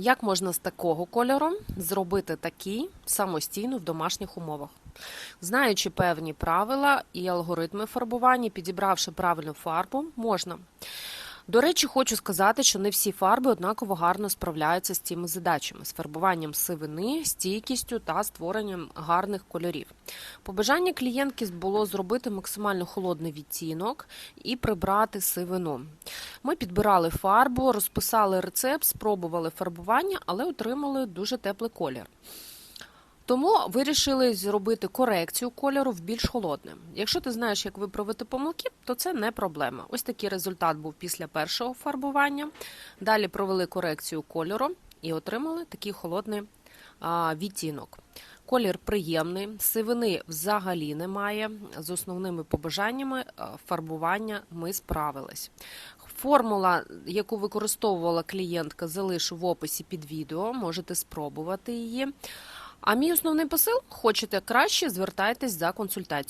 Як можна з такого кольору зробити такий самостійно в домашніх умовах? Знаючи певні правила і алгоритми фарбування, підібравши правильну фарбу, можна. До речі, хочу сказати, що не всі фарби однаково гарно справляються з цими задачами з фарбуванням сивини, стійкістю та створенням гарних кольорів. Побажання клієнтки було зробити максимально холодний відтінок і прибрати сивину. Ми підбирали фарбу, розписали рецепт, спробували фарбування, але отримали дуже теплий колір. Тому вирішили зробити корекцію кольору в більш холодне. Якщо ти знаєш, як виправити помилки, то це не проблема. Ось такий результат був після першого фарбування. Далі провели корекцію кольору і отримали такий холодний відтінок. Колір приємний, сивини взагалі немає. З основними побажаннями фарбування ми справились. Формула, яку використовувала клієнтка, залишу в описі під відео. Можете спробувати її. А мій основний посил: хочете краще, звертайтесь за консультацією.